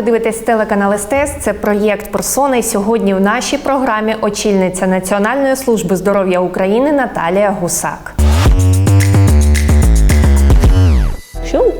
ви дивитесь телеканал СТС. Це проєкт Персона. І сьогодні в нашій програмі очільниця Національної служби здоров'я України Наталія Гусак.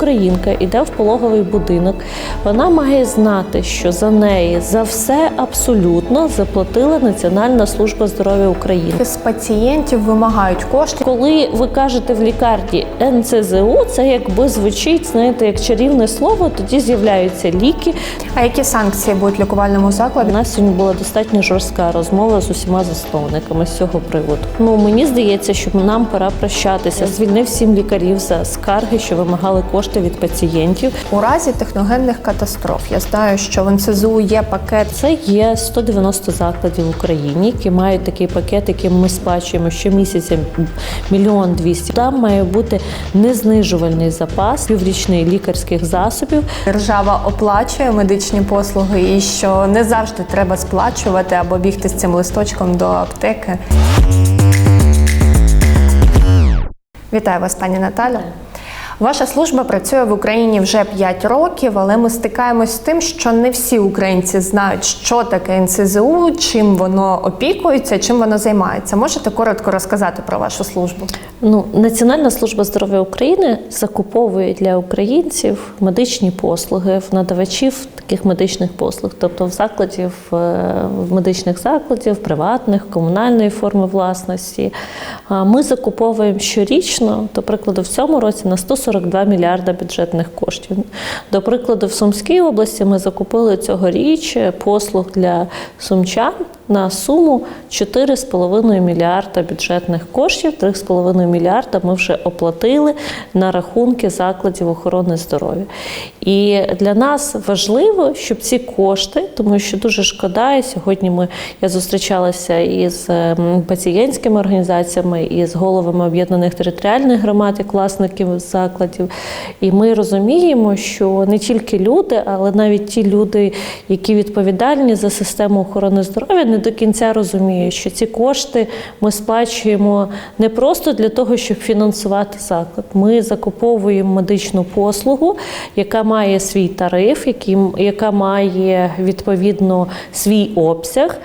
Українка йде в пологовий будинок, вона має знати, що за неї за все абсолютно заплатила Національна служба здоров'я України. З пацієнтів вимагають кошти. Коли ви кажете в лікарні НЦЗУ, це якби звучить, знаєте, як чарівне слово, тоді з'являються ліки. А які санкції будуть лікувальному У закладі? нас сьогодні була достатньо жорстка розмова з усіма засновниками з цього приводу. Ну мені здається, що нам пора прощатися. Звільнив сім лікарів за скарги, що вимагали кошти від пацієнтів. У разі техногенних катастроф я знаю, що в НСЗУ є пакет. Це є 190 закладів в Україні, які мають такий пакет, яким ми сплачуємо щомісяця мільйон двісті. Там має бути незнижувальний запас піврічний лікарських засобів. Держава оплачує медичні послуги, і що не завжди треба сплачувати або бігти з цим листочком до аптеки. Вітаю вас, пані Наталя. Ваша служба працює в Україні вже 5 років, але ми стикаємось з тим, що не всі українці знають, що таке НСЗУ, чим воно опікується, чим воно займається. Можете коротко розказати про вашу службу? Ну, Національна служба здоров'я України закуповує для українців медичні послуги в надавачів таких медичних послуг, тобто в закладів, е, в медичних закладів, приватних, комунальної форми власності. Ми закуповуємо щорічно, до прикладу, в цьому році на 142 мільярда бюджетних коштів. До прикладу, в Сумській області ми закупили цьогоріч послуг для сумчан на суму 4,5 мільярда бюджетних коштів. 3,5 мільярда ми вже оплатили на рахунки закладів охорони здоров'я. І для нас важливо, щоб ці кошти, тому що дуже шкода, і сьогодні ми я зустрічалася із ем, пацієнтськими організаціями, і з головами об'єднаних територіальних громад, як власників закладів. І ми розуміємо, що не тільки люди, але навіть ті люди, які відповідальні за систему охорони здоров'я, не до кінця розуміють, що ці кошти ми сплачуємо не просто для того, щоб фінансувати заклад. Ми закуповуємо медичну послугу, яка має свій тариф, яка має відповідно свій обсяг.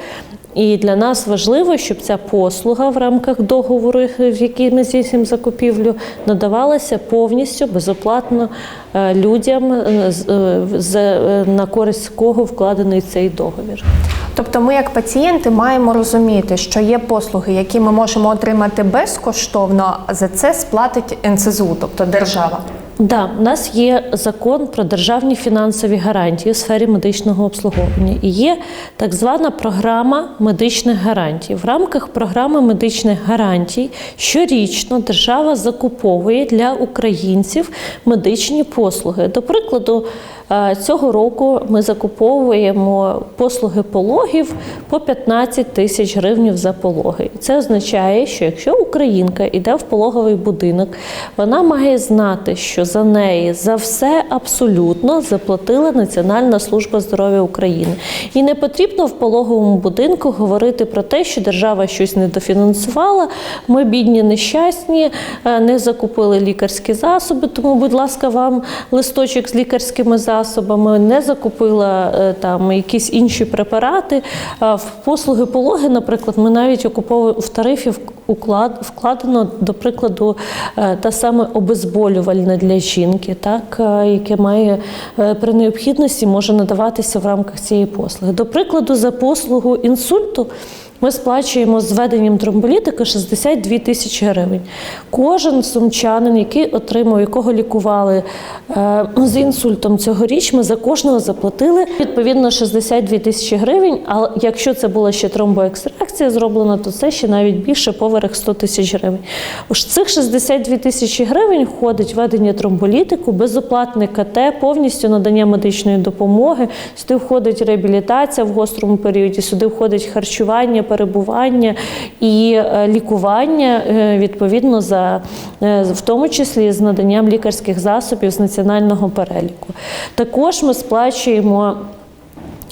І для нас важливо, щоб ця послуга в рамках договору, в який ми здійснюємо закупівлю, надавалася повністю безоплатно е, людям, е, е, на користь кого вкладений цей договір. Тобто, ми, як пацієнти, маємо розуміти, що є послуги, які ми можемо отримати безкоштовно, а за це сплатить НСЗУ, тобто держава. Да, у нас є закон про державні фінансові гарантії у сфері медичного обслуговування. І є так звана програма медичних гарантій. В рамках програми медичних гарантій щорічно держава закуповує для українців медичні послуги. До прикладу, цього року ми закуповуємо послуги пологів по 15 тисяч гривень за пологи. Це означає, що якщо українка йде в пологовий будинок, вона має знати, що за неї за все абсолютно заплатила Національна служба здоров'я України. І не потрібно в пологовому будинку говорити про те, що держава щось недофінансувала. Ми бідні, нещасні, е, не закупили лікарські засоби. Тому, будь ласка, вам листочок з лікарськими засобами, не закупила е, там якісь інші препарати. В послуги пологи, наприклад, ми навіть окуповуємо в тарифі вкладено, до прикладу, е, та саме обезболювальне для жінки, так е, яке має при необхідності може надаватися в рамках цієї послуги. До прикладу, за послугу інсульту. Ми сплачуємо з введенням тромболітика 62 тисячі гривень. Кожен сумчанин, який отримав, якого лікували е, з інсультом цьогоріч, ми за кожного заплатили відповідно 62 тисячі гривень. А якщо це була ще тромбоекстракція зроблена, то це ще навіть більше поверх 100 тисяч гривень. Ось цих 62 тисячі гривень входить введення тромболітику, безоплатне КТ, повністю надання медичної допомоги. Сюди входить реабілітація в гострому періоді, сюди входить харчування, перебування і е, лікування е, відповідно за е, в тому числі з наданням лікарських засобів з національного переліку. Також ми сплачуємо.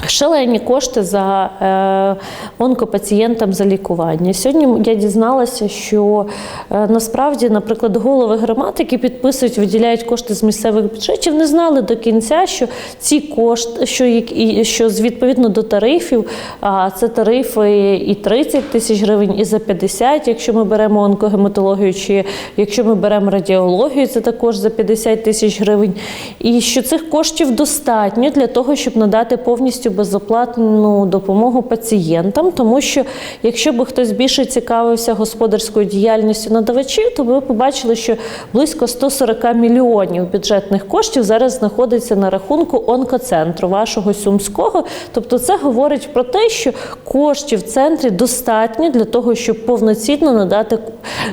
Шалені кошти за е, онкопацієнтам за лікування. Сьогодні я дізналася, що е, насправді, наприклад, голови громад, які підписують, виділяють кошти з місцевих бюджетів, не знали до кінця, що ці кошти, що, що відповідно до тарифів, а це тарифи і 30 тисяч гривень, і за 50, якщо ми беремо онкогематологію, чи якщо ми беремо радіологію, це також за 50 тисяч гривень. І що цих коштів достатньо для того, щоб надати повністю безоплатну допомогу пацієнтам, тому що якщо би хтось більше цікавився господарською діяльністю надавачів, то ви побачили, що близько 140 мільйонів бюджетних коштів зараз знаходиться на рахунку онкоцентру вашого сумського. Тобто, це говорить про те, що коштів в центрі достатньо для того, щоб повноцінно надати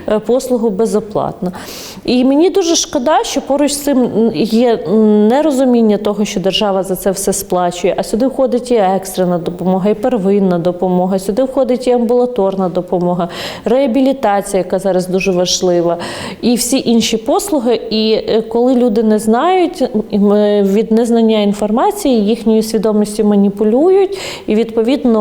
е, послугу безоплатно. І мені дуже шкода, що поруч з цим є нерозуміння того, що держава за це все сплачує, а сюди входить і екстрена допомога, і первинна допомога, сюди входить і амбулаторна допомога, реабілітація, яка зараз дуже важлива, і всі інші послуги. І е, коли люди не знають від незнання інформації, їхньою свідомістю маніпулюють, і відповідно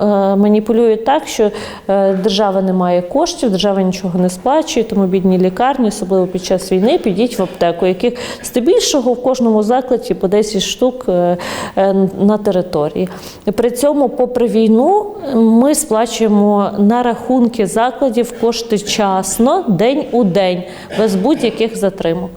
е, маніпулюють так, що е, держава не має коштів, держава нічого не сплачує, тому бідні лікарні, особливо під час війни, підіть в аптеку, яких здебільшого в кожному закладі по 10 штук на території. При цьому, попри війну, ми сплачуємо на рахунки закладів кошти часно, день у день, без будь-яких затримок.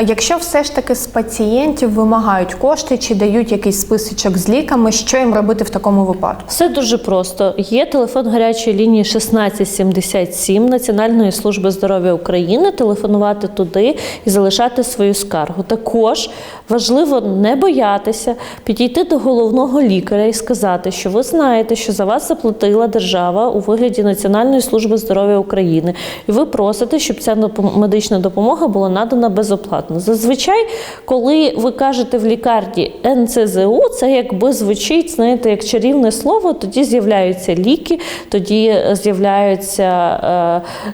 А якщо все ж таки з пацієнтів вимагають кошти чи дають якийсь списочок з ліками, що їм робити в такому випадку? Все дуже просто. Є телефон гарячої лінії 1677 Національної служби здоров'я України. Телефонувати туди і залишати свою скаргу. Також важливо не боятися підійти до головного лікаря і сказати, що ви знаєте, що за вас заплатила держава у вигляді Національної служби здоров'я України, і ви просите, щоб ця медична допомога була надана безоплатно. Зазвичай, коли ви кажете в лікарні НЦЗУ, це якби звучить, знаєте, як чарівне слово, тоді з'являються ліки, тоді е, з'являються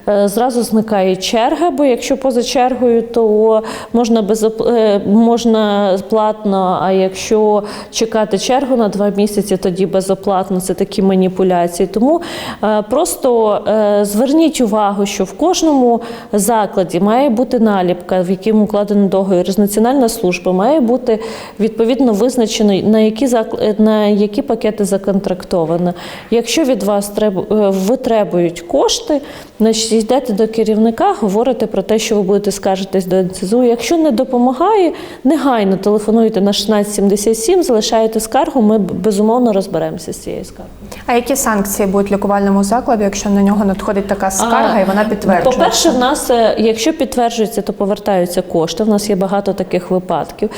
е, е, зразу зникає черга, бо якщо поза чергою, то можна безоп... е, можна платно, а якщо чекати чергу на два місяці, тоді безоплатно. Це такі маніпуляції. Тому просто зверніть увагу, що в кожному закладі має бути наліпка, в якому укладено договір з Національна служба, має бути відповідно визначено, на які закл- на які пакети законтрактовано. Якщо від вас е, витребують кошти, значить йдете до керівника, говорите про те, що ви будете скаржитись до НЦЗУ. Якщо не допомагає, негайно телефонуйте на 1677, залишаєте скаргу. Ми безумовно розберемося з цією скаргою. А які санкції будуть лікувальному закладу, якщо на нього надходить така скарга і вона підтверджується? По-перше, в нас, е, якщо підтверджується, то повертаються кошти. В нас є багато таких випадків.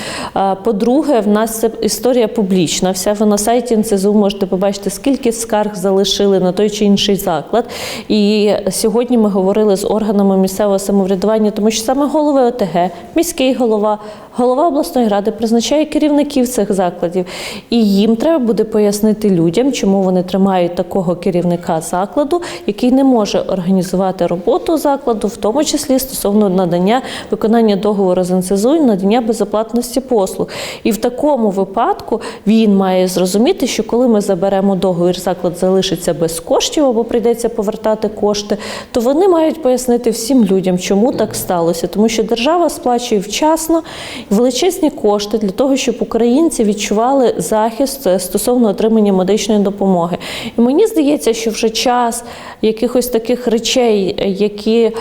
По-друге, в нас це історія публічна. Вся ви на сайті НЦЗУ можете побачити, скільки скарг залишили на той чи інший заклад. І сьогодні ми говорили з органами місцевого самоврядування, тому що саме голови ОТГ, міський голова, голова обласної ради призначає керівників цих закладів. І їм треба буде пояснити людям, чому вони тримають такого керівника закладу, який не може організувати роботу закладу, в тому числі стосовно надання виконання договору з НСЗУ надання безоплатності послуг. І в такому випадку він має зрозуміти, що коли ми заберемо договір, заклад залишиться без коштів або прийдеться повертати кошти, то вони мають пояснити всім людям, чому так сталося, тому що держава сплачує вчасно величезні кошти для того, щоб українці відчували захист е, стосовно отримання медичної допомоги. І мені здається, що вже час якихось таких речей, е, які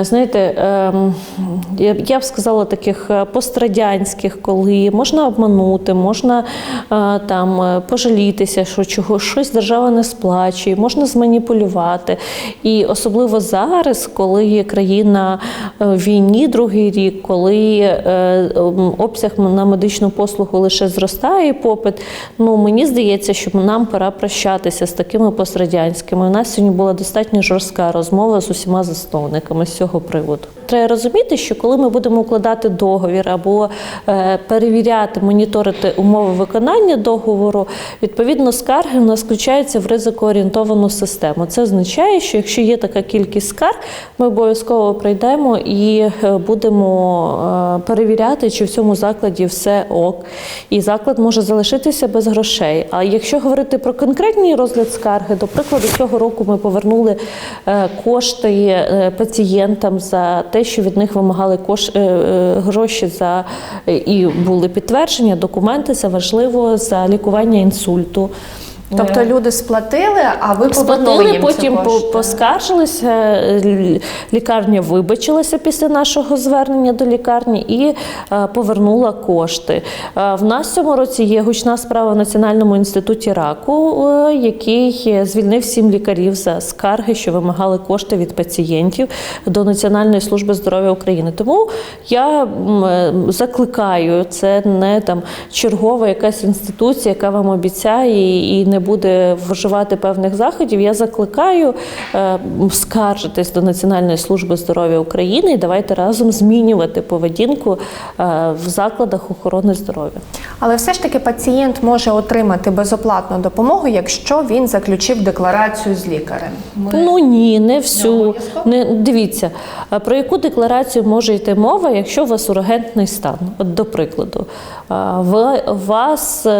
знаєте, ем, я б- сказала таких е, пострадянських, коли можна обманути, можна е, там е, пожалітися, що чого щось держава не сплачує, можна зманіпулювати. І особливо зараз, коли країна е, в війні другий рік, коли е, обсяг на медичну послугу лише зростає попит. Ну мені здається, що нам пора прощатися з такими пострадянськими. У нас сьогодні була достатньо жорстка розмова з усіма засновниками з цього приводу. треба розуміти, що коли ми будемо укладати договір або е, перевіряти, моніторити умови виконання договору, відповідно скарги в нас включаються в ризикоорієнтовану систему. Це означає, що якщо є така кількість скарг, ми обов'язково прийдемо і е, будемо е, перевіряти, чи в цьому закладі все ок. І заклад може залишитися без грошей. А якщо говорити про конкретний розгляд скарги, до прикладу, цього року ми повернули кошти е, пацієнтам за те, що від них вимагали кош... е, е, гроші за е, і були підтвердження, документи. Це важливо за лікування інсульту. Тобто люди сплатили, а ви Сплатили, їм потім ці кошти. поскаржилися. е, Лікарня вибачилася після нашого звернення до лікарні і е, повернула кошти. Е, В нас цьому році є гучна справа в Національному інституті раку, який звільнив сім лікарів за скарги, що вимагали кошти від пацієнтів до Національної служби здоров'я України. Тому я закликаю, це не там чергова якась інституція, яка вам обіцяє і не буде вживати певних заходів. Я закликаю е, скаржитись до Національної служби здоров'я України і давайте разом змінювати поведінку е, в закладах охорони здоров'я. Але все ж таки пацієнт може отримати безоплатну допомогу, якщо він заключив декларацію з лікарем. Ми- Ну ні, не всю. Не дивіться, про яку декларацію може йти мова, якщо у вас ургентний стан? От до прикладу, у вас е,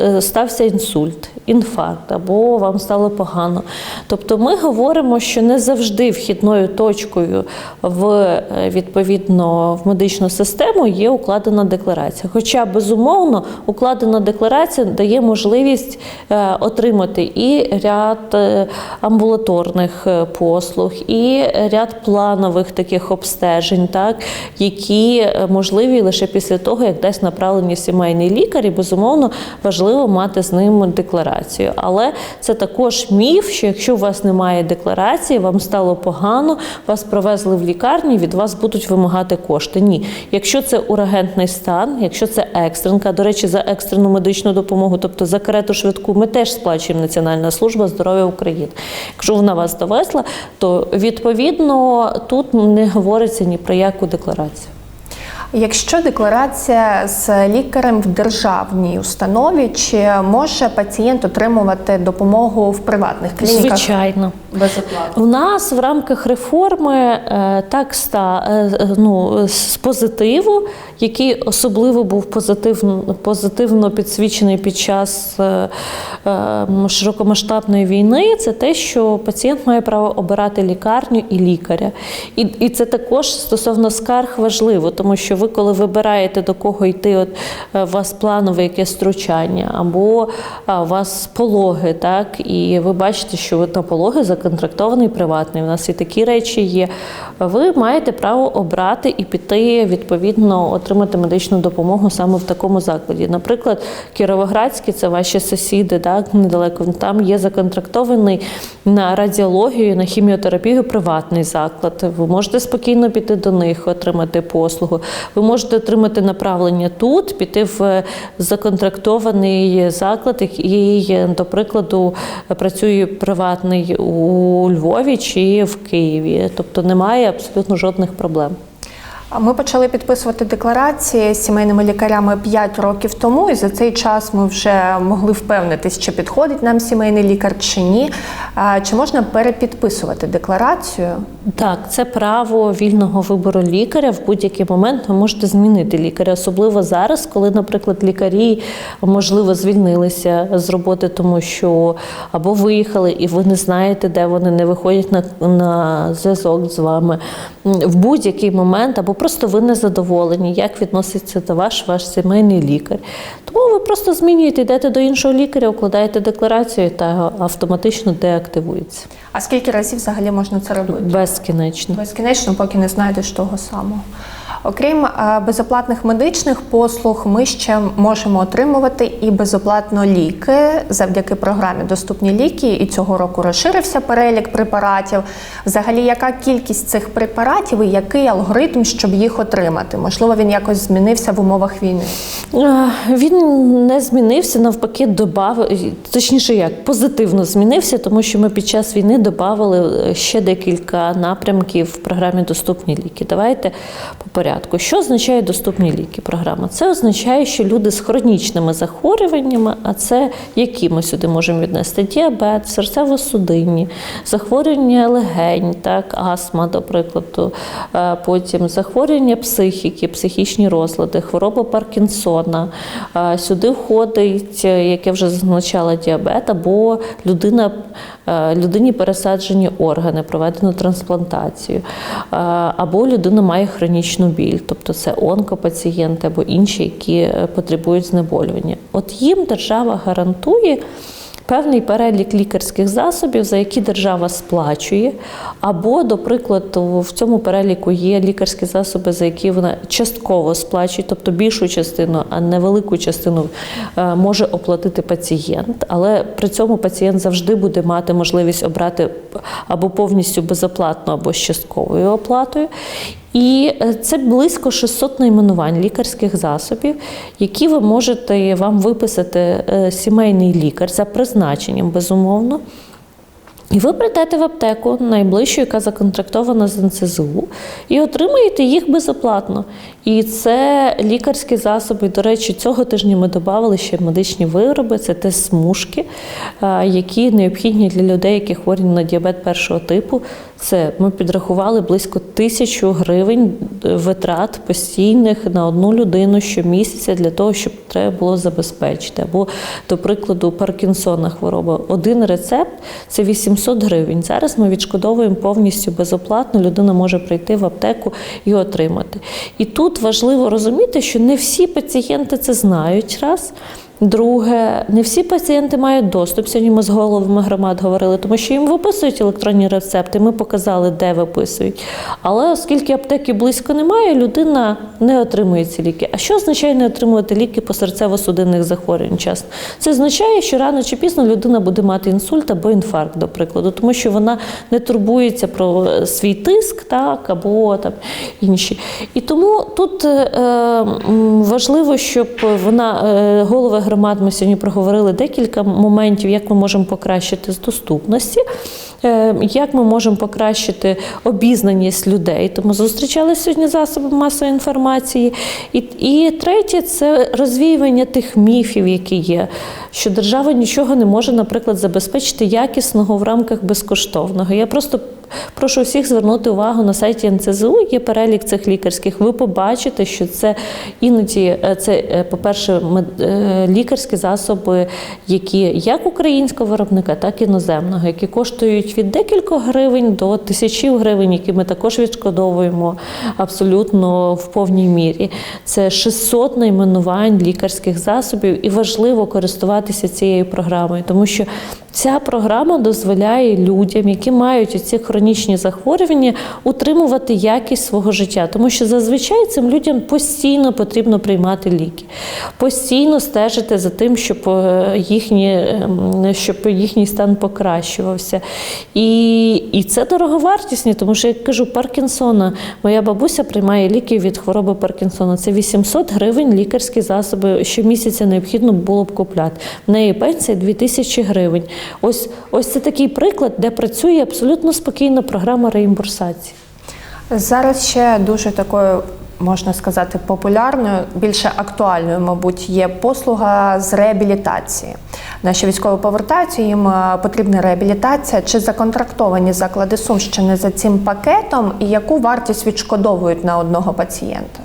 е, стався інсульт, інфаркт, або вам стало погано. Тобто ми говоримо, що не завжди вхідною точкою в е, відповідно в медичну систему є укладена декларація. Хоча безумовно укладена декларація дає можливість е, отримати і ряд е, амбулаторних послуг, і ряд планових таких обстежень, так які можливі лише після того, як дасть направлення сімейний лікар, і безумовно важливо мати з ним декларацію. Але це також міф, що якщо у вас немає декларації, вам стало погано, вас провезли в лікарню, від вас будуть вимагати кошти. Ні, якщо це ургентний стан, якщо це екстренка, до речі, за екстрену медичну допомогу, тобто за карету швидку, ми теж сплачуємо Національна служба здоров'я України. Якщо вона вас довезла, то відповідно тут не говориться ні про яку декларацію. Якщо декларація з лікарем в державній установі, чи може пацієнт отримувати допомогу в приватних клініках Звичайно. безоплатно? У нас в рамках реформи е, так ста е, е, ну, з позитиву, який особливо був позитивно, позитивно підсвічений під час е, е, м, широкомасштабної війни, це те, що пацієнт має право обирати лікарню і лікаря. І, і це також стосовно скарг важливо, тому що ви, коли вибираєте до кого йти, от е, у вас планове якесь втручання, або у вас пологи, так, і ви бачите, що от на пологи законтрактований приватний. У нас і такі речі є. Ви маєте право обрати і піти відповідно отримати медичну допомогу саме в такому закладі. Наприклад, Кіровоградський це ваші сусіди, так недалеко. Там є законтрактований на радіологію, на хіміотерапію приватний заклад. Ви можете спокійно піти до них, отримати послугу. Ви можете отримати направлення тут, піти в законтрактований заклад, який, до прикладу, працює приватний у Львові чи в Києві. Тобто немає абсолютно жодних проблем. Ми почали підписувати декларації з сімейними лікарями 5 років тому, і за цей час ми вже могли впевнитись, чи підходить нам сімейний лікар чи ні. Чи можна перепідписувати декларацію? Так, це право вільного вибору лікаря. В будь-який момент ви можете змінити лікаря, особливо зараз, коли, наприклад, лікарі можливо звільнилися з роботи, тому що або виїхали, і ви не знаєте, де вони не виходять на, на зв'язок з вами. В будь-який момент, або просто ви не задоволені, як відноситься до ваш ваш сімейний лікар. Тому ви просто змінюєте, йдете до іншого лікаря, укладаєте декларацію та автоматично деактивується. А скільки разів взагалі можна це робити? Безкінечно. Безкінечно, поки не знайдеш того самого. Окрім е, безоплатних медичних послуг, ми ще можемо отримувати і безоплатно ліки завдяки програмі Доступні ліки. І цього року розширився перелік препаратів. Взагалі, яка кількість цих препаратів і який алгоритм, щоб їх отримати? Можливо, він якось змінився в умовах війни. Е, Він не змінився, навпаки, добав, точніше, як позитивно змінився, тому що ми під час війни додали ще декілька напрямків в програмі Доступні ліки. Давайте по порядку. Що означає доступні ліки? Програма? Це означає, що люди з хронічними захворюваннями, а це які ми сюди можемо віднести? Діабет, серцево-судинні, захворювання легень, так, астма, до прикладу, потім захворювання психіки, психічні розлади, хвороба Паркінсона. Сюди входить, як я вже зазначала, діабет або людина, людині пересаджені органи, проведено трансплантацію, Е, або людина має хронічну біль, тобто це онкопацієнти або інші, які е, потребують знеболювання. От їм держава гарантує. Певний перелік лікарських засобів, за які держава сплачує, або, до прикладу, в цьому переліку є лікарські засоби, за які вона частково сплачує, тобто більшу частину, а не велику частину е, може оплатити пацієнт. Але при цьому пацієнт завжди буде мати можливість обрати або повністю безоплатно, або з частковою оплатою. І е, це близько 600 найменувань лікарських засобів, які ви можете вам виписати е, сімейний лікар за призначенням, безумовно. І ви прийдете в аптеку найближчу, яка законтрактована з НСЗУ, і отримаєте їх безоплатно. І це лікарські засоби. До речі, цього тижня ми додали ще медичні вироби, це те смужки, е, які необхідні для людей, які хворі на діабет першого типу. Це ми підрахували близько тисячу гривень витрат постійних на одну людину щомісяця для того, щоб треба було забезпечити. Або, до прикладу, Паркінсона хвороба. Один рецепт це 800 гривень. Зараз ми відшкодовуємо повністю безоплатно. Людина може прийти в аптеку і отримати. І тут важливо розуміти, що не всі пацієнти це знають раз. Друге, не всі пацієнти мають доступ. Сьогодні ми з головами громад говорили, тому що їм виписують електронні рецепти. Ми показали, де виписують. Але оскільки аптеки близько немає, людина не отримує ці ліки. А що означає не отримувати ліки по серцево-судинних захворювань? Часно? Це означає, що рано чи пізно людина буде мати інсульт або інфаркт, до прикладу, тому що вона не турбується про свій тиск, так або там інші. І тому тут е, важливо, щоб вона е, голови громад. Ми сьогодні проговорили декілька моментів, як ми можемо покращити з доступності, е, як ми можемо покращити обізнаність людей. Тому зустрічали сьогодні засоби масової інформації. І, і третє це розвіювання тих міфів, які є, що держава нічого не може, наприклад, забезпечити якісного в рамках безкоштовного. Я просто Прошу всіх звернути увагу на сайті НЦЗУ. Є перелік цих лікарських. Ви побачите, що це іноді е, це, е, по-перше, е, лікарські засоби, які як українського виробника, так і іноземного, які коштують від декількох гривень до тисячі гривень, які ми також відшкодовуємо абсолютно в повній мірі. Це 600 найменувань лікарських засобів, і важливо користуватися цією програмою, тому що ця програма дозволяє людям, які мають ці хронічні захворювання, утримувати якість свого життя, тому що зазвичай цим людям постійно потрібно приймати ліки, постійно стежити за тим, щоб е, їхні, ем, щоб їхній стан покращувався. І, і це дороговартісні, тому що як кажу, Паркінсона, моя бабуся приймає ліки від хвороби Паркінсона. Це 800 гривень лікарські засоби щомісяця необхідно було б купляти. В неї пенсія 2000 гривень. Ось, ось це такий приклад, де працює абсолютно спокійно програма реімбурсації. Зараз ще дуже такою. Можна сказати, популярною, більше актуальною, мабуть, є послуга з реабілітації. Наші військові повертаються, їм е, потрібна реабілітація. Чи законтрактовані заклади Сумщини за цим пакетом, і яку вартість відшкодовують на одного пацієнта?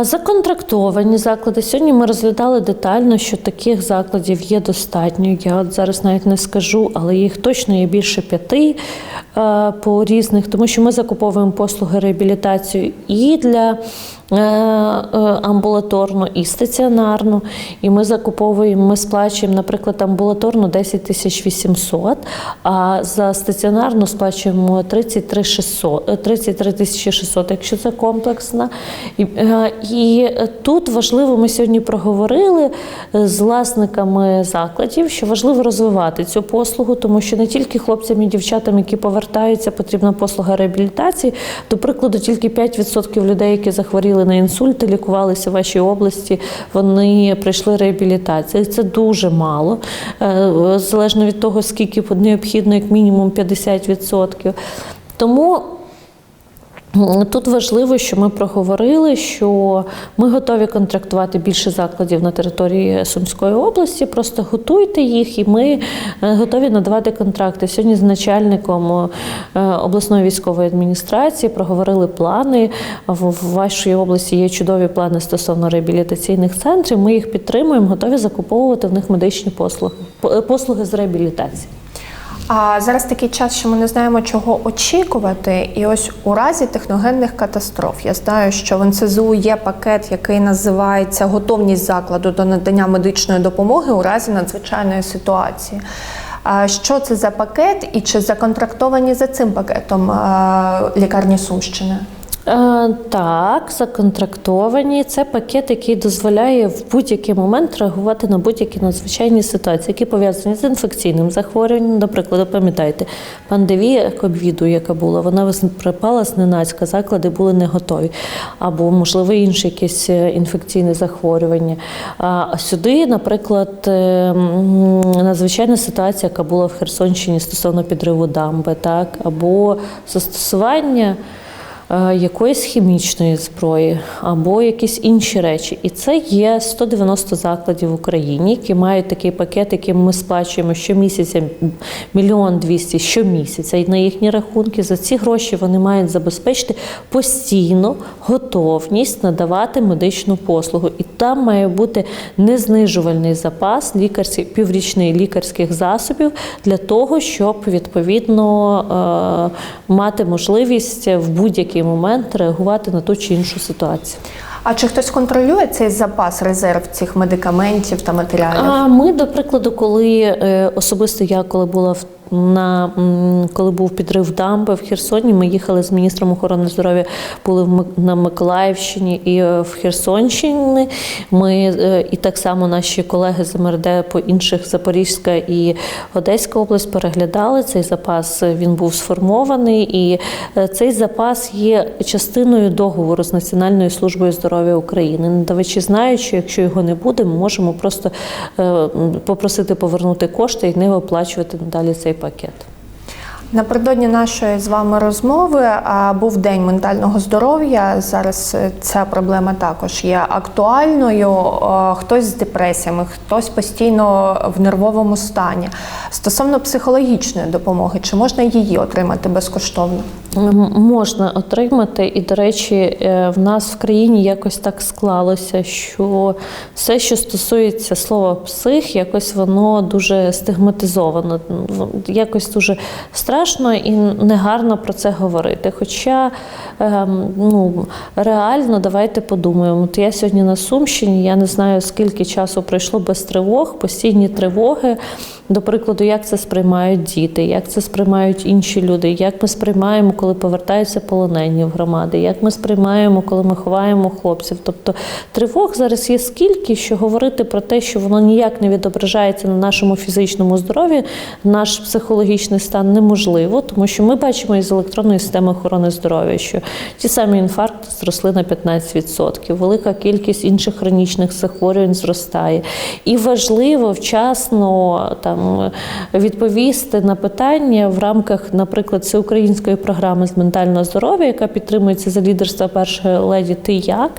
Законтрактовані заклади. Сьогодні ми розглядали детально, що таких закладів є достатньо. Я от зараз навіть не скажу, але їх точно є більше п'яти по різних, тому що ми закуповуємо послуги реабілітацію і для амбулаторну і стаціонарну. І ми закуповуємо, ми сплачуємо, наприклад, амбулаторну 10 тисяч 800, а за стаціонарну сплачуємо 33 600, е, 33 тисячі 600, якщо це комплексна. І, е, і тут важливо, ми сьогодні проговорили е, з власниками закладів, що важливо розвивати цю послугу, тому що не тільки хлопцям і дівчатам, які повертаються, потрібна послуга реабілітації. До прикладу, тільки 5% людей, які захворіли на інсульти, лікувалися в вашій області, вони пройшли реабілітацію. Це дуже мало, е, залежно від того, скільки необхідно, як мінімум 50%. Тому Тут важливо, що ми проговорили, що ми готові контрактувати більше закладів на території Сумської області. Просто готуйте їх, і ми е, готові надавати контракти. Сьогодні з начальником е, обласної військової адміністрації проговорили плани. В вашій області є чудові плани стосовно реабілітаційних центрів. Ми їх підтримуємо, готові закуповувати в них медичні послуги, по- послуги з реабілітації. А зараз такий час, що ми не знаємо, чого очікувати. І ось у разі техногенних катастроф я знаю, що в НСЗУ є пакет, який називається Готовність закладу до надання медичної допомоги у разі надзвичайної ситуації. Що це за пакет і чи законтрактовані за цим пакетом лікарні Сумщини? Е, Так, законтрактовані. Це пакет, який дозволяє в будь-який момент реагувати на будь-які надзвичайні ситуації, які пов'язані з інфекційним захворюванням. Наприклад, пам'ятаєте, пандемія ковіду, яка була, вона припала зненацька, заклади були не готові. Або, можливо, інше якесь е, інфекційне захворювання. А сюди, наприклад, е, надзвичайна ситуація, яка була в Херсонщині стосовно підриву дамби, так, або застосування якоїсь хімічної зброї або якісь інші речі. І це є 190 закладів в Україні, які мають такий пакет, яким ми сплачуємо щомісяця мільйон двісті щомісяця. І на їхні рахунки за ці гроші вони мають забезпечити постійно готовність надавати медичну послугу. І там має бути незнижувальний запас лікарських піврічний лікарських засобів для того, щоб відповідно е, мати можливість в будь-який момент реагувати на ту чи іншу ситуацію. А чи хтось контролює цей запас, резерв цих медикаментів та матеріалів? А ми, до прикладу, коли е, особисто я коли була в на коли був підрив дамби в Херсоні, ми їхали з міністром охорони здоров'я, були на Миколаївщині і е, в Херсонщині. Ми е, і так само наші колеги з МРД по інших Запорізька і Одеська область переглядали цей запас. Він був сформований, і е, цей запас є частиною договору з Національною службою здоров'я України. Надавачі знають, що якщо його не буде, ми можемо просто попросити повернути кошти і не оплачувати надалі цей пакет. Напередодні нашої з вами розмови був день ментального здоров'я. Зараз е, ця проблема також є актуальною. Хтось з депресіями, хтось постійно в нервовому стані. Стосовно психологічної допомоги, чи можна її отримати безкоштовно? Можна отримати, і, до речі, е, в нас в країні якось так склалося, що все, що стосується слова псих, якось воно дуже стигматизовано. Якось дуже страшно і негарно про це говорити. Хоча ем, ну, реально давайте подумаємо. От я сьогодні на Сумщині, я не знаю, скільки часу пройшло без тривог, постійні тривоги. До прикладу, як це сприймають діти, як це сприймають інші люди, як ми сприймаємо, коли повертаються полонені в громади, як ми сприймаємо, коли ми ховаємо хлопців. Тобто тривог зараз є скільки, що говорити про те, що воно ніяк не відображається на нашому фізичному здоров'ї, наш психологічний стан неможливо, тому що ми бачимо із електронної системи охорони здоров'я, що ті самі інфаркти зросли на 15%, велика кількість інших хронічних захворювань зростає. І важливо вчасно там відповісти на питання в рамках, наприклад, всеукраїнської програми з ментального здоров'я, яка підтримується за лідерства першої леді Ти як.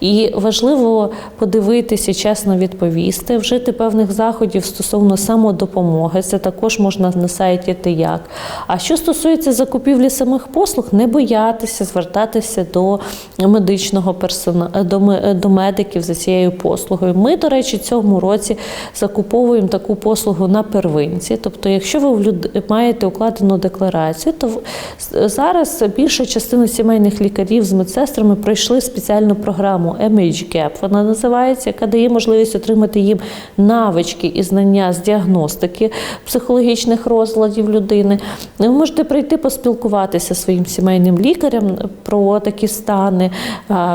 І важливо подивитися, чесно відповісти, вжити певних заходів стосовно самодопомоги. Це також можна на сайті Ти як. А що стосується закупівлі самих послуг, не боятися звертатися до медичного персоналу, до медиків за цією послугою. Ми, до речі, цьому році закуповуємо таку послугу на первинці. Тобто, якщо ви маєте укладену декларацію, то зараз більша частина сімейних лікарів з медсестрами пройшли спеціальну програму MHGAP, вона називається, яка дає можливість отримати їм навички і знання з діагностики психологічних розладів людини. Ви можете прийти поспілкуватися зі своїм сімейним лікарем про такі стани.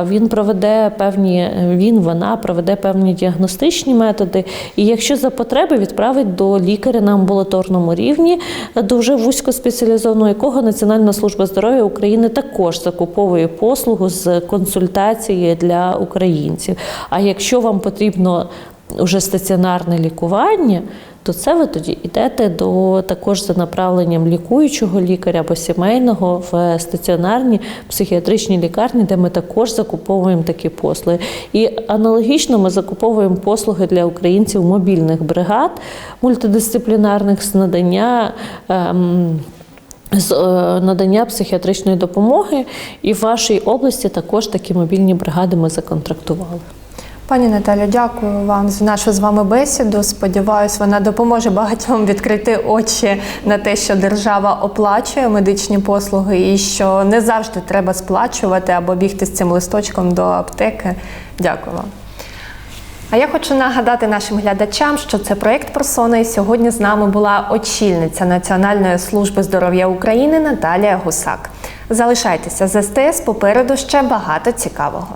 Він проведе певні, він, вона проведе певні діагностичні методи. І якщо за потреби відправить до лікаря на амбулаторному рівні, дуже вузькоспеціалізованого, якого Національна служба здоров'я України також закуповує послугу з консультації для українців. А якщо вам потрібно вже стаціонарне лікування, то це ви тоді йдете до також за направленням лікуючого лікаря або сімейного в стаціонарні психіатричні лікарні, де ми також закуповуємо такі послуги. І аналогічно ми закуповуємо послуги для українців мобільних бригад мультидисциплінарних з надання. Ем, з е, надання психіатричної допомоги, і в вашій області також такі мобільні бригади ми законтрактували. Пані Наталю, дякую вам за нашу з вами бесіду. Сподіваюсь, вона допоможе багатьом відкрити очі на те, що держава оплачує медичні послуги і що не завжди треба сплачувати або бігти з цим листочком до аптеки. Дякую вам. А я хочу нагадати нашим глядачам, що це проєкт Просона, і сьогодні з нами була очільниця Національної служби здоров'я України Наталія Гусак. Залишайтеся з СТС, попереду ще багато цікавого.